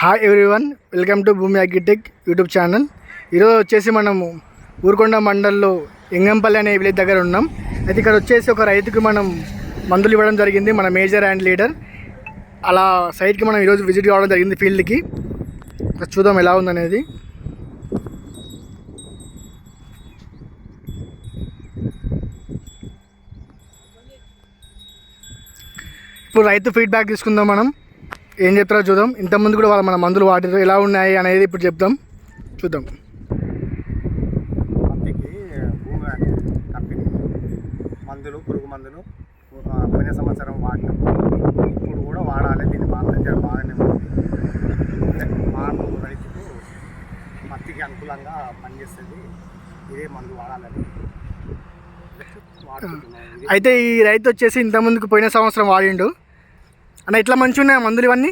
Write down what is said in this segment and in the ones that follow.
Hi everyone welcome to భూమి అగ్గిటెక్ YouTube channel ఈరోజు వచ్చేసి మనము ఊరుకొండ మండల్లో ఎంగంపల్లి అనే విలేజ్ దగ్గర ఉన్నాం. అయితే ఇక్కడ వచ్చేసి ఒక రైతుకి మనం మందులు ఇవ్వడం జరిగింది మన మేజర్ అండ్ లీడర్ అలా సైట్కి మనం ఈరోజు విజిట్ కావడం జరిగింది ఫీల్డ్కి చూద్దాం ఎలా ఉందనేది. ఇప్పుడు రైతు ఫీడ్బ్యాక్ తీసుకుందాం మనం. ఏం చెప్తారో చూద్దాం. ఇంతకుముందు కూడా వాళ్ళ మన మందులు వాటితో ఎలా ఉన్నాయి అనేది ఇప్పుడు చెప్దాం చూద్దాం. పత్తికి కంపెనీ మందులు పురుగు మందులు పోయిన సంవత్సరం వాడినాం. ఇప్పుడు కూడా వాడాలి. దీని బాధ్యత బాగానే ఉంది. మాకు రైతుకు పత్తికి అనుకూలంగా పనిచేస్తుంది. ఇదే మందు వాడాలని అయితే ఈ రైతు వచ్చేసి ఇంతకుముందుకు పోయిన సంవత్సరం వాడిండు. అన్న ఇట్లా మంచిగా ఉన్నాయి మందులు ఇవన్నీ?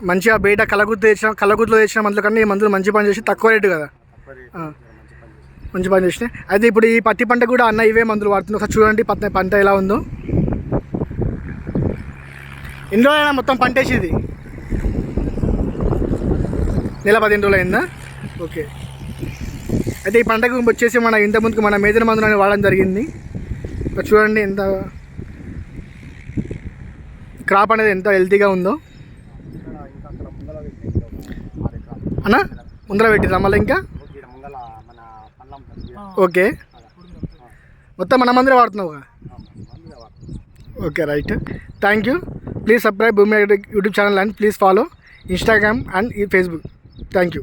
మంచిగా బయట కలగుద్దు తెచ్చిన కలగుద్దులో తెచ్చిన మందుల కన్నా ఈ మందులు మంచి పని చేసి తక్కువ రేటు కదా? మంచి పని చేసినాయి. అయితే ఇప్పుడు ఈ పత్తి పంట కూడా అన్న ఇవే మందులు వాడుతుంది ఒకసారి చూడండి పత్తి పంట ఎలా ఉందో. ఎన్ని రోజులైనా మొత్తం పంట వేసేది నెల పదిహేను రోజులు అయిందా? ఓకే. అయితే ఈ పంటకు వచ్చేసి మన ఇంతకుముందుకు మన మేజర్ మందులు అనేది వాడడం జరిగింది. ఒక చూడండి ఎంత క్రాప్ అనేది ఎంత హెల్తీగా ఉందో? అన్నా ముందర పెట్టిరా మళ్ళీ ఇంకా? ఓకే. మొత్తం మన మందిరే వాడుతున్నావు వాడుతున్నాం okay right. Thank you please subscribe Bhoomi YouTube channel and please follow Instagram and ఈ ఫేస్బుక్ థ్యాంక్ యూ